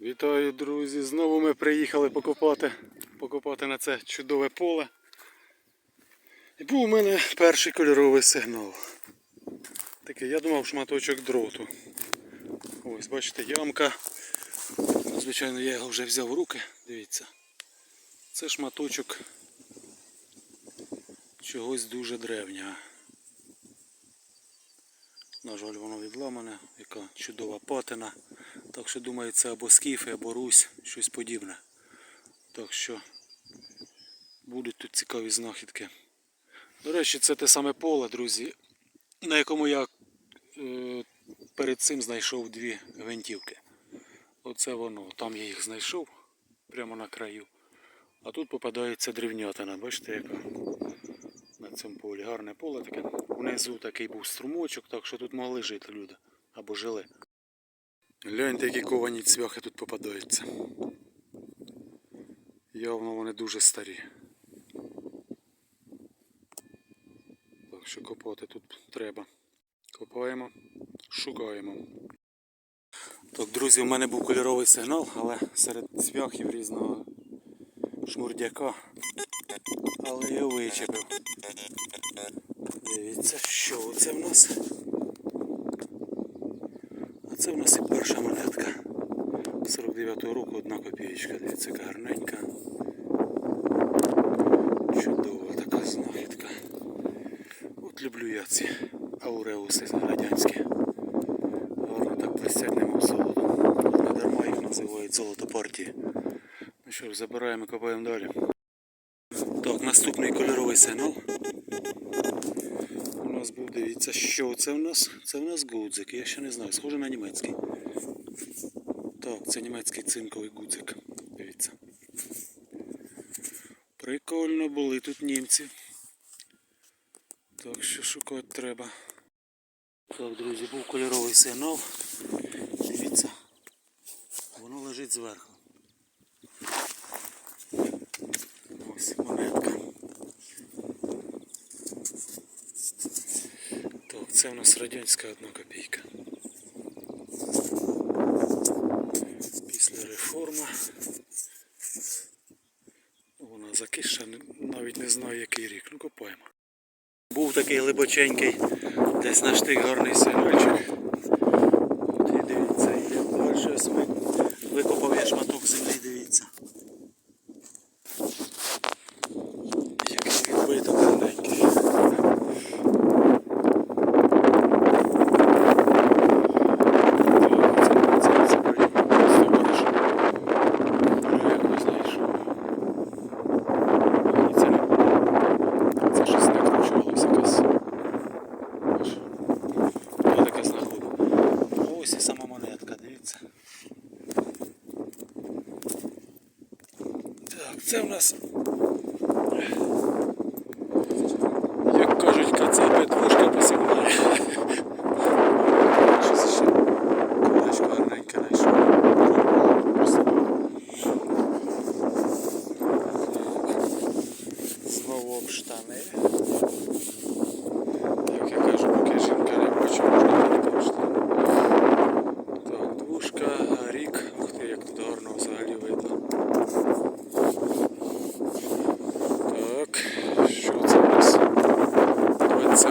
Вітаю, друзі! Знову ми приїхали покопати, покопати на це чудове поле. І був у мене перший кольоровий сигнал. Такий, я думав, шматочок дроту. Ось, бачите, ямка. Звичайно, я його вже взяв в руки. Дивіться. Це шматочок чогось дуже древнього. На жаль, воно відламане, яка чудова патина. Так що думаю, це або скіфи, або русь, щось подібне. Так що будуть тут цікаві знахідки. До речі, це те саме поле, друзі, на якому я е, перед цим знайшов дві гвинтівки. Оце воно. Там я їх знайшов прямо на краю. А тут попадається древнятина. Бачите, яка на цьому полі. Гарне поле таке. Внизу такий був струмочок, так що тут могли жити люди. Або жили. Гляньте, які ковані цвяхи тут попадаються. Явно вони дуже старі. Так що копати тут треба. Копаємо, шукаємо. Так, друзі, у мене був кольоровий сигнал, але серед цвяхів різного шмурдяка. Але я вичепив. Дивіться, що це в нас. А це в нас і перша монетка. 49-го року одна копієчка. Дивіться, яка гарненька. Чудова така знахідка. От люблю я ці ауреуси радянські. Гарно так блистять немов золото. Не дарма їх називають золото партії. Ну що ж, забираємо і копаємо далі. Наступний кольоровий сигнал. У нас був, дивіться, що це в нас? Це в нас гудзик, я ще не знаю, схоже на німецький. Так, це німецький цинковий гудзик. Дивіться. Прикольно були тут німці. Так що шукати треба. Так, друзі, був кольоровий сигнал. Дивіться. Воно лежить зверху. Ось монетка. Так, це у нас радянська одна копійка. Після реформи. Вона закиша, навіть не знаю який рік. Ну копаємо. Був такий глибоченький, десь наш тих гарний сигнальчик. От і дивіться, і далі ось ми викопав я шматок землі, дивіться. Який відбиток гарненький. Так, це- це- це прийом. Товариш. Вже якось знайшов. І це не- це щось накручувалося якась. Аж. Я таке знаходив. Ось сама монетка, дивіться. Так, це в нас. Як кажуть, кацапи двушка посягає. Щось ще колечко гарненьке знайшов. Знову об штани. Як я кажу, поки жінка не бачить, можна не пошти. Так, двушка, рік. Ух ти, як тут гарно взагалі видно. Так, що це у нас? 20-й.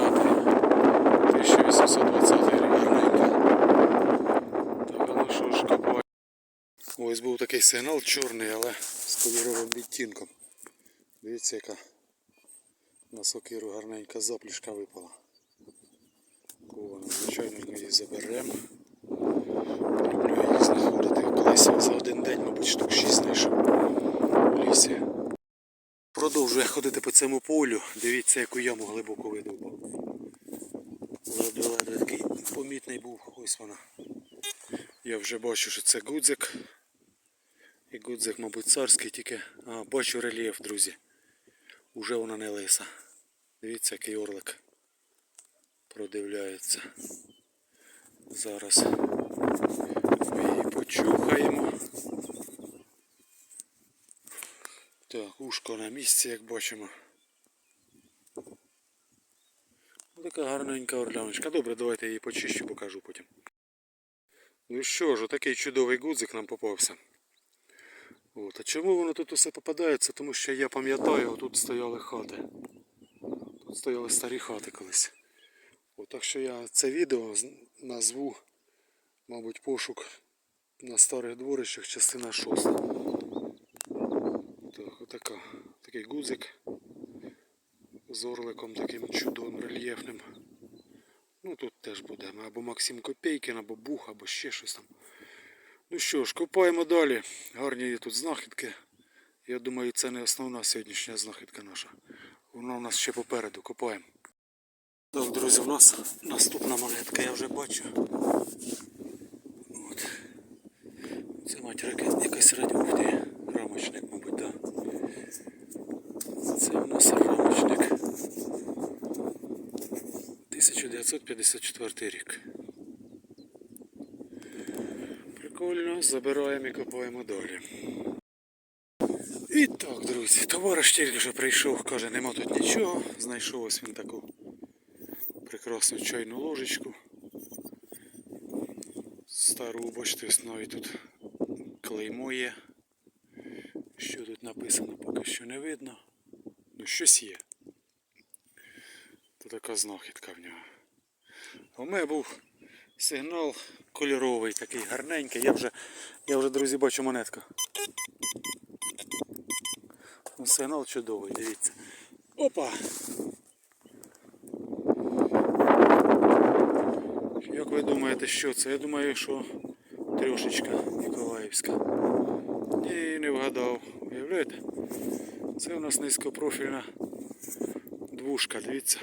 1820 рік гарненько. Так, а ну що ж копати? Ось був такий сигнал чорний, але з кольоровим відтінком. Дивіться, яка на сокиру гарненька заплішка випала. Кована, звичайно, ми її заберемо. Люблю її знаходити. Колись за один день, мабуть, штук 6 знайшов у лісі. Продовжує ходити по цьому полю. Дивіться, яку яму глибоко видовбав. Ледве-ледве такий помітний був. Ось вона. Я вже бачу, що це гудзик. І гудзик, мабуть, царський, тільки. А, бачу рельєф, друзі. Уже вона не лиса. Дивіться, який орлик продивляється. Зараз ми її почухаємо. Так, ушко на місці, як бачимо. Така гарненька орляночка. Добре, давайте її почищу, покажу потім. Ну що ж, отакий чудовий гудзик нам попався. От. А чому воно тут усе попадається? Тому що я пам'ятаю, тут стояли хати. Тут стояли старі хати колись. От, так що я це відео назву, мабуть, пошук на старих дворищах, частина 6. Так, отака. Такий гудзик з орликом таким чудовим рельєфним. Ну тут теж буде або Максим Копейкін, або Бух, або ще щось там. Ну що ж, копаємо далі. Гарні є тут знахідки. Я думаю, це не основна сьогоднішня знахідка наша. Вона у нас ще попереду. Копаємо. Так, друзі, у нас наступна монетка, я вже бачу. От. Це мать якась радіофті. Рамочник, мабуть, так. Це у нас рамочник. 1954 рік. Прикольно, забираємо і копаємо далі. І так, друзі, товариш тільки що прийшов, каже, нема тут нічого. Знайшов ось він таку прекрасну чайну ложечку. Стару, бачите, ось тут клеймо є. Що тут написано, поки що не видно. Ну щось є. То така знахідка в нього. У мене був сигнал кольоровий, такий гарненький. Я вже, я вже друзі, бачу монетку. Ну, Сигнал чудовий, дивіться. Опа! Як ви думаєте, що це? Я думаю, що трьошечка Ніколаївська. Ні, не вгадав. Уявляєте? Це у нас низькопрофільна двушка, дивіться.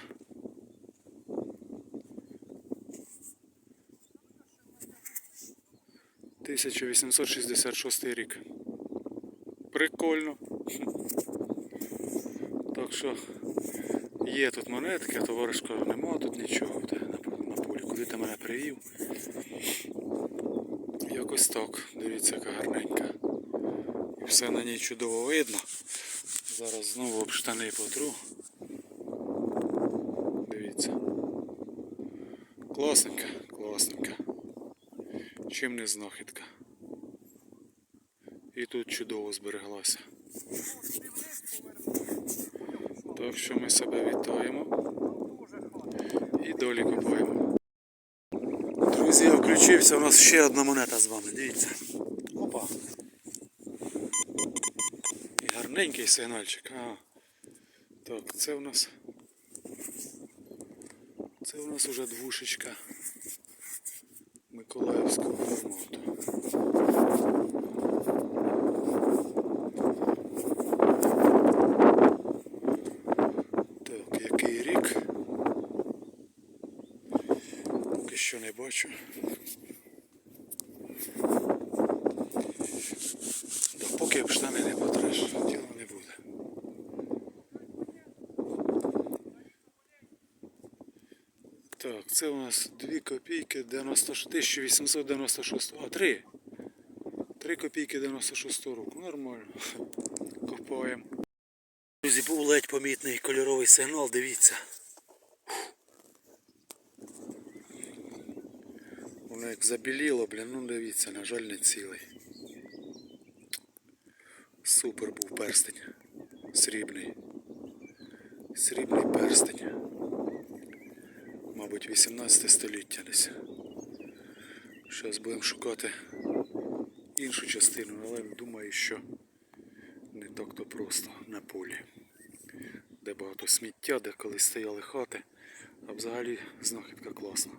Тисяча вісімсот шістдесят шостий рік. Прикольно. Так що є тут монетки, а товариш каже, нема тут нічого на полі. Куди ти мене привів? Якось так. Дивіться, яка гарненька. І все на ній чудово видно. Зараз знову об штани потру. Дивіться. Класненька, класненька. Чим не знахідка. Тут чудово збереглася. Так що ми себе вітаємо. І долі купуємо. Друзі, я включився, у нас ще одна монета з вами, дивіться. Опа. І гарненький сигнальчик. А. Так, це у нас. Це у нас уже двушечка Миколаївського формату. Так, який рік? Поки що не бачу. Да, поки об штани не потреш, діла не буде. Так, це у нас 2 копійки 96, 1896, а 3. 3 копійки 96 року. Нормально. Копаємо. Друзі, був ледь помітний кольоровий сигнал, дивіться. Воно як забіліло, блін, ну дивіться, на жаль, не цілий. Супер був перстень. Срібний. Срібний перстень. Мабуть, 18 століття десь. Зараз будемо шукати іншу частину, але думаю, що не так то просто на полі. Де багато сміття, де колись стояли хати. А взагалі знахідка класна.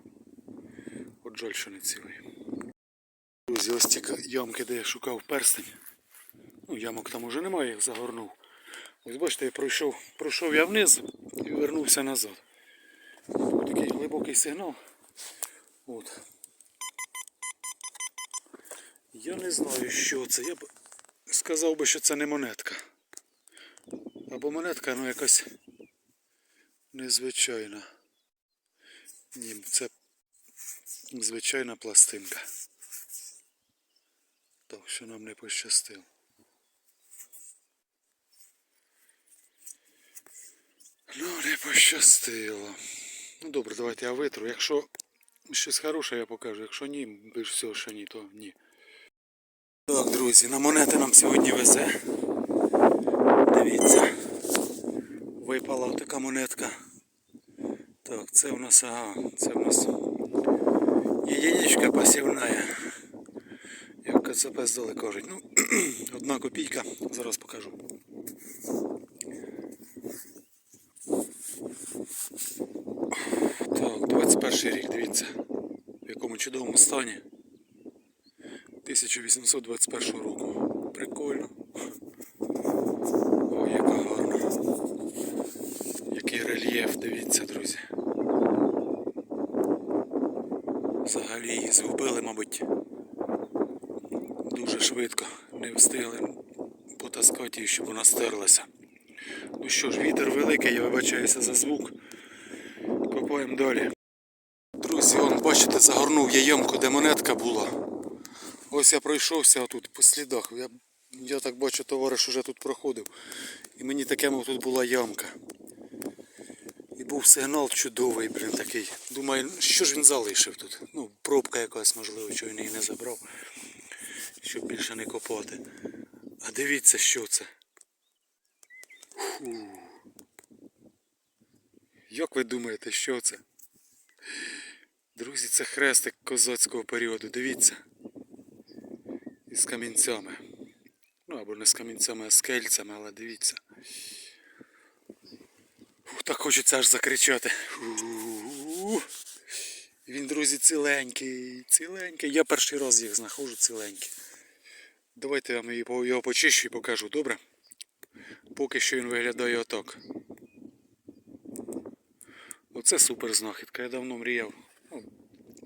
Жаль, що не цілий. Друзі, ось ті ямки, де я шукав перстень. Ну, ямок там уже немає, їх загорнув. Ось бачите, я пройшов, пройшов я вниз і вернувся назад. Був такий глибокий сигнал. От. Я не знаю, що це. Я б сказав би, що це не монетка. Або монетка, ну якась незвичайна. Ні, це звичайна пластинка. Так що нам не пощастило. Ну, не пощастило. Ну добре, давайте я витру. Якщо щось хороше я покажу. Якщо ні, більш всього, що ні, то ні. Так, друзі, на монети нам сьогодні везе. Дивіться. Випала така монетка. Так, це у нас, ага, це у нас єдиничка посівна. Як КЦП здали кажуть. Ну, одна копійка, зараз покажу. Так, 21 рік, дивіться, в якому чудовому стані. 1821 року. Прикольно. Ой, яка гарна. Який рельєф, дивіться, друзі. Взагалі її згубили, мабуть, дуже швидко. Не встигли потаскати щоб вона стерлася. Ну що ж, вітер великий, я вибачаюся за звук. Копаємо далі. Друзі, он, бачите, загорнув я ямку, де монетка була. Ось я пройшовся отут по слідах. Я, я так бачу, товариш уже тут проходив. І мені таке, мов тут була ямка. І був сигнал чудовий, блін, такий. Думаю, що ж він залишив тут? Ну, пробка якась, можливо, що він її не забрав. Щоб більше не копати. А дивіться, що це. Фу. Як ви думаєте, що це? Друзі, це хрестик козацького періоду, дивіться. Із камінцями. Ну або не з камінцями, а з кельцями, але дивіться. Фух, так хочеться аж закричати. Фу. Він, друзі, ціленький, ціленький. Я перший раз їх знаходжу ціленькі. Давайте я вам його почищу і покажу, добре? Поки що він виглядає отак. Оце супер знахідка. Я давно мріяв ну,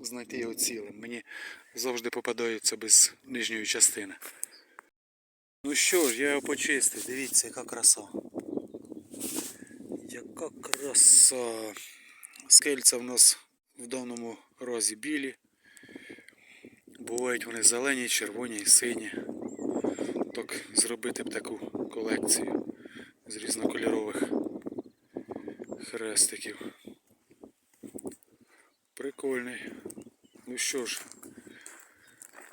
знайти його цілим. Мені завжди попадаються без нижньої частини. Ну що ж, я його почистив. Дивіться, яка краса. Яка краса. Скельця в нас в даному разі білі. Бувають вони зелені, червоні і сині. Так зробити б таку колекцію з різнокольорових хрестиків. Прикольний. Ну що ж,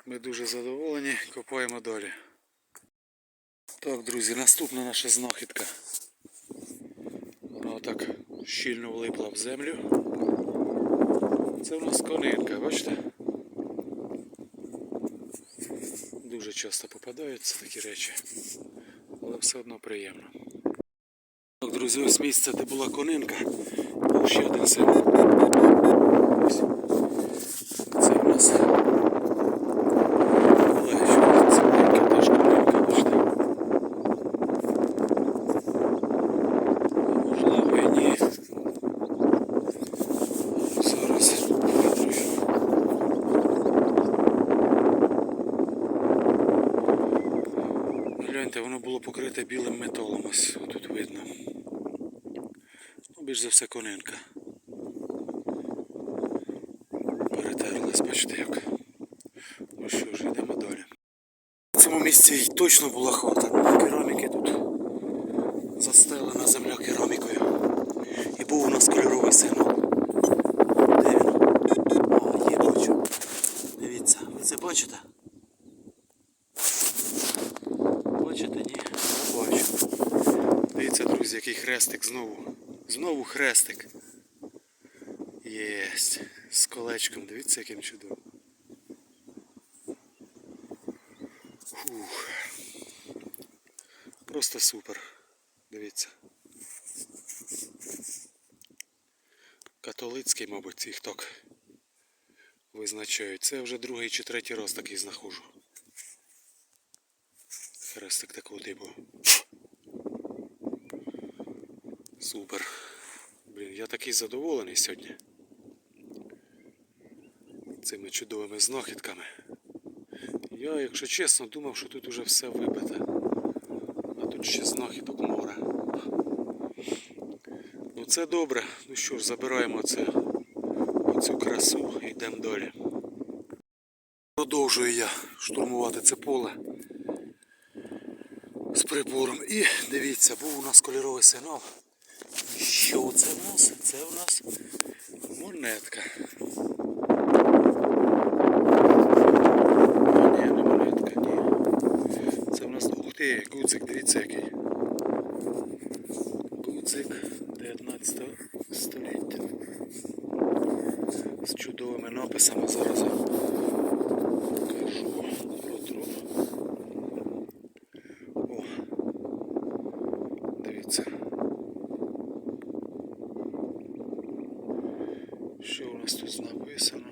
ми дуже задоволені, копаємо далі. Так, друзі, наступна наша знахідка. Вона отак щільно влипла в землю. Це у нас конинка, бачите? Дуже часто попадаються такі речі, але все одно приємно. Так, друзі, ось місце, де була конинка. Був ще один син. Це в нас Олегчик. Це маленька теж конинка, бачите. А Можливо і ні. Зараз витрую. Гляньте, воно було покрите білим металом, ось тут видно. Ну, більш за все конинка. Перетерлась, бачите як. Ну що ж, йдемо далі. В цьому місці й точно була хата. Кераміки тут застелена земля керамікою. І був у нас кольоровий сигнал. Де він? О, є бачу. Дивіться, ви це бачите? Бачите, ні? Я бачу. Дивіться, друзі, який хрестик. Знову хрестик. Єсть. З колечком. Дивіться, яким чудовим. Фух. Просто супер. Дивіться. Католицький, мабуть, їх так визначають. Це вже другий чи третій раз такий знаходжу. Хрестик такого типу. Супер. Блін, я такий задоволений сьогодні. Цими чудовими знахідками. Я, якщо чесно, думав, що тут уже все вибите. А тут ще знахідок море. Ну це добре. Ну що ж, забираємо це, оцю красу і йдемо далі. Продовжую я штурмувати це поле з прибором. І дивіться, був у нас кольоровий сигнал. Що це в нас? Це в нас монетка. Ти, гудзик, дивіться який. Гудзик 19 століття. З чудовими написами зараз я покажу. Протру. О, дивіться. Що у нас тут написано?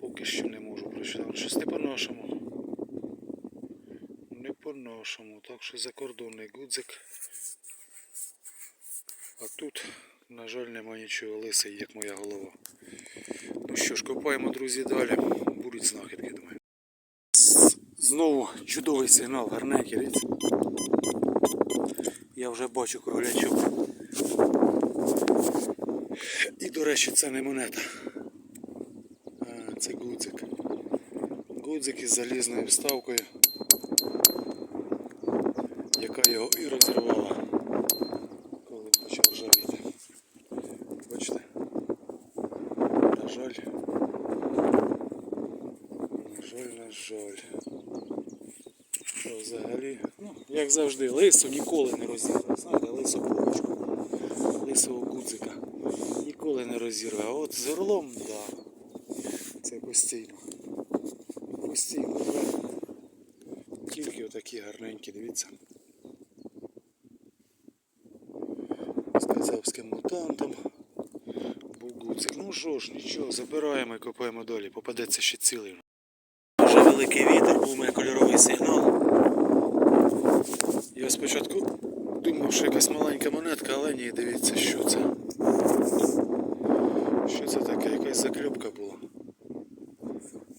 Поки що не можу прочитати. Щось не по-нашому. Не по-нашому. Так що закордонний гудзик. А тут, на жаль, нема нічого лисий, як моя голова. Ну що ж, копаємо, друзі, далі. Будуть знахідки, думаю. Знову чудовий сигнал, гарненький, дивіться. Я вже бачу кролячок. І, до речі, це не монета. А, це гудзик. Гудзик із залізною вставкою, яка його і розірвала, коли почав ржавіти. Бачите? На жаль. На жаль, на жаль. Що взагалі, ну, як завжди, лису ніколи не розірве. Знаєте, лису булочку, лисого гудзика ніколи не розірве. А от з орлом. Да. Це постійно. Постійно. Тільки отакі гарненькі, дивіться. З казахським мутантом. Був. Ну що ж, нічого, забираємо і копаємо далі. Попадеться ще цілий. Вже великий вітер, був мене кольоровий сигнал. Я спочатку думав, що якась маленька монетка, але ні, дивіться, що це. Що це таке? Якась закльопка була.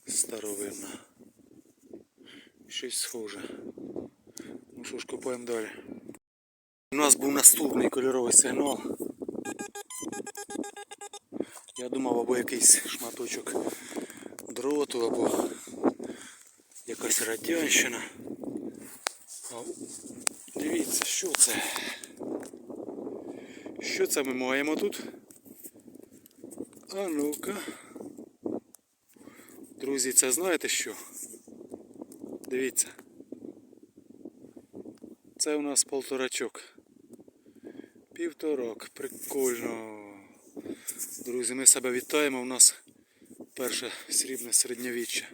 Старовинна. Щось схоже. Ну що ж, копаємо далі. У нас був наступний кольоровий сигнал. Я думав або якийсь шматочок дроту, або якась радянщина. Дивіться, що це? Що це ми маємо тут? А ну-ка. Друзі, це знаєте що? Дивіться. Це у нас полторачок. Півторок. Прикольно. Друзі, ми себе вітаємо. У нас перше срібне середньовіччя.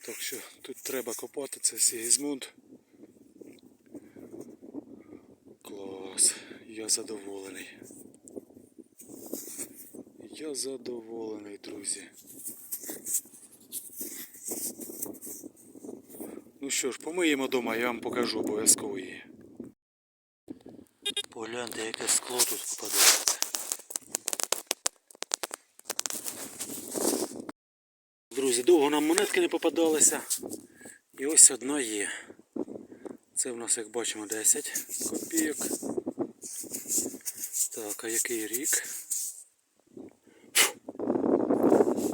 Так що тут треба копати, це Сігізмунд. Клас. Я задоволений. Я задоволений, друзі. Ну що ж, помиємо дома, я вам покажу обов'язково її. Погляньте, яке скло тут попадається. Друзі, довго нам монетки не попадалися. І ось одна є. Це в нас, як бачимо, 10 копійок. Так, а який рік?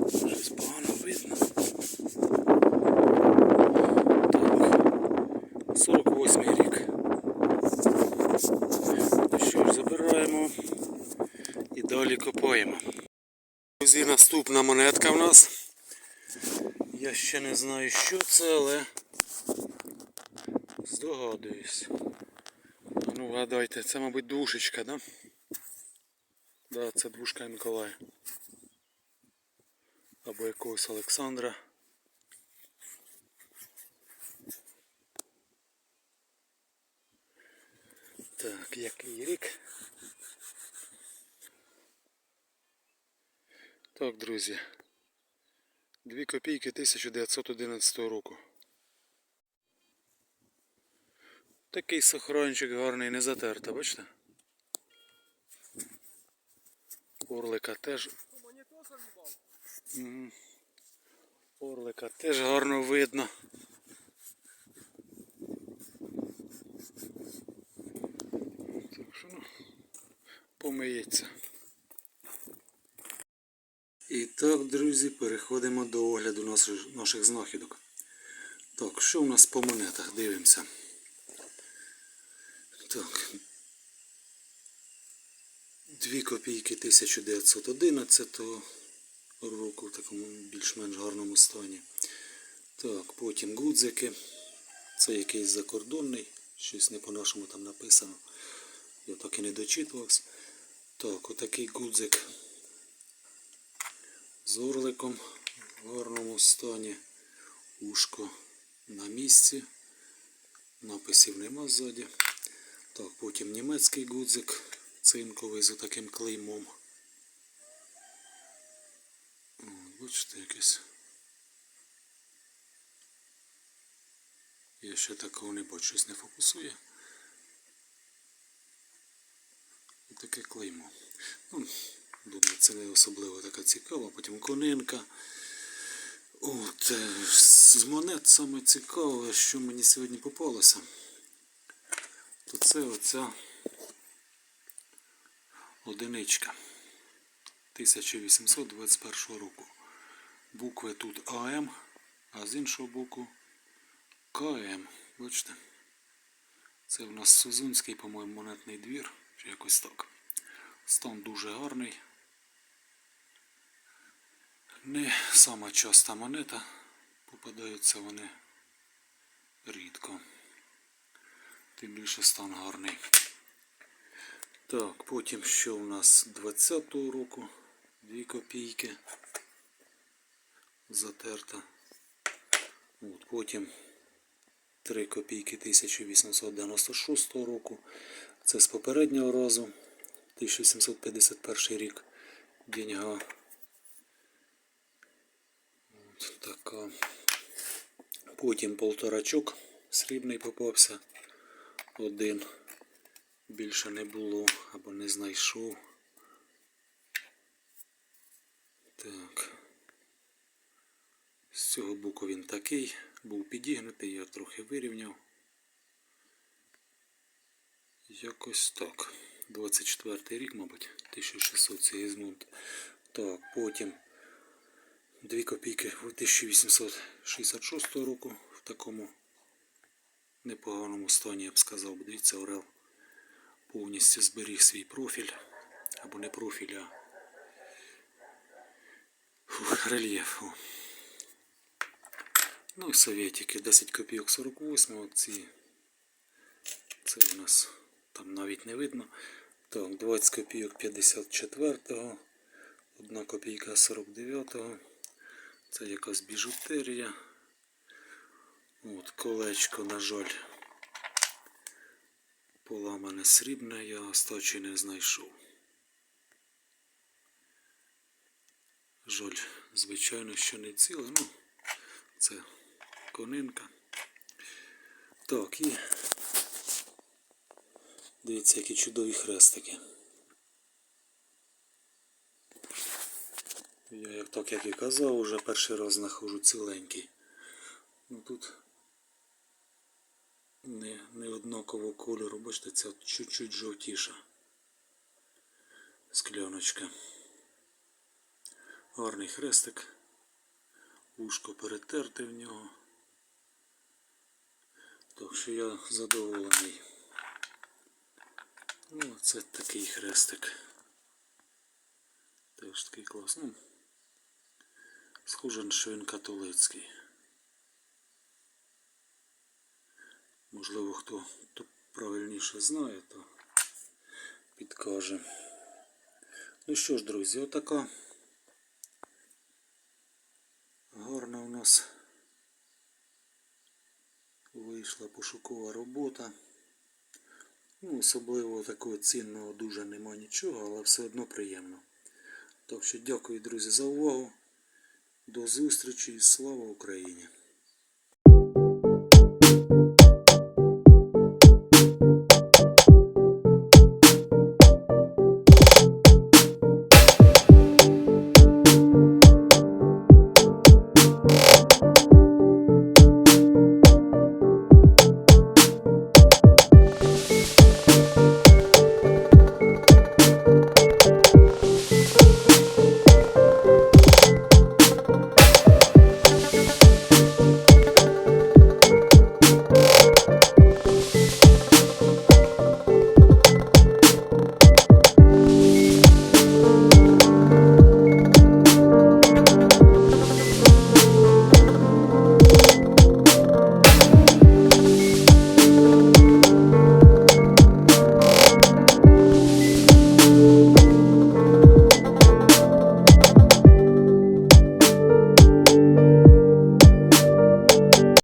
Щось погано видно. Так. 48 рік. Ну що ж, забираємо і далі копаємо. Друзі, наступна монетка в нас. Я ще не знаю, що це, але здогадуюсь. Ну, вгадайте, це, мабуть, душечка, да? Да, це двушка Миколая. Або якогось Олександра. Так, який рік? Так, друзі. Дві копійки 1911 року. Такий сохранчик гарний, не затерта, бачите? Орлика теж. Орлика теж гарно видно. Ну, помиється. І так, друзі, переходимо до огляду наших, наших знахідок. Так, що у нас по монетах? Дивимося. Так. 2 копійки 1911 року в такому більш-менш гарному стані. Так, потім гудзики. Це якийсь закордонний, щось не по-нашому там написано. Я так і не дочитувався. Так, отакий гудзик з орликом в гарному стані. Ушко на місці. Написів нема ззаді. Так, потім німецький гудзик цинковий з таким клеймом. Бачите, якесь. Я ще такого не бачу, щось не фокусує. Таке клеймо. Ну, думаю, це не особливо така цікава. Потім конинка. От, е, з монет саме цікаве, що мені сьогодні попалося. То це оця одиничка 1821 року. Букви тут АМ, а з іншого боку КМ. Бачите? Це в нас Сузунський, по-моєму, монетний двір, чи якось так. Стан дуже гарний. Не сама часта монета, попадаються вони рідко. Тим більше стан гарний. Так, потім що у нас 20-го року, 2 копійки затерта. От, потім 3 копійки 1896 року. Це з попереднього разу. 1751 рік. Деньга. Потім полторачок срібний попався. Один. Більше не було або не знайшов. Так. З цього боку він такий, був підігнутий, я трохи вирівняв. Якось так. 24 рік, мабуть, 1600 Сигізмунд. Так, потім 2 копійки 1866 року в такому непоганому стані, я б сказав, дивіться, Орел повністю зберіг свій профіль. Або не профіль, а фух, рельєф. Ну і совєтики, 10 копійок 48 ці. Це у нас там навіть не видно. Так, 20 копійок 54-го, 1 копійка 49-го. Це якась біжутерія. От, колечко, на жаль, поламане срібне, я остачі не знайшов. Жаль, звичайно, що не ціле, ну, це конинка. Так, і дивіться, які чудові хрестики. Я як так як і казав, уже перший раз знаходжу ціленький. Ну тут не, не однакового кольору, бачите, от чуть-чуть жовтіша скляночка. Гарний хрестик. Ушко перетерте в нього. Так що я задоволений. Ну, це такий хрестик. Теж такий клас. Ну, схоже, що він католицький. Можливо, хто, хто правильніше знає, то підкаже. Ну що ж, друзі, отака гарна у нас вийшла пошукова робота. Ну, особливо такого цінного дуже нема нічого, але все одно приємно. Так що дякую, друзі, за увагу. До зустрічі і слава Україні!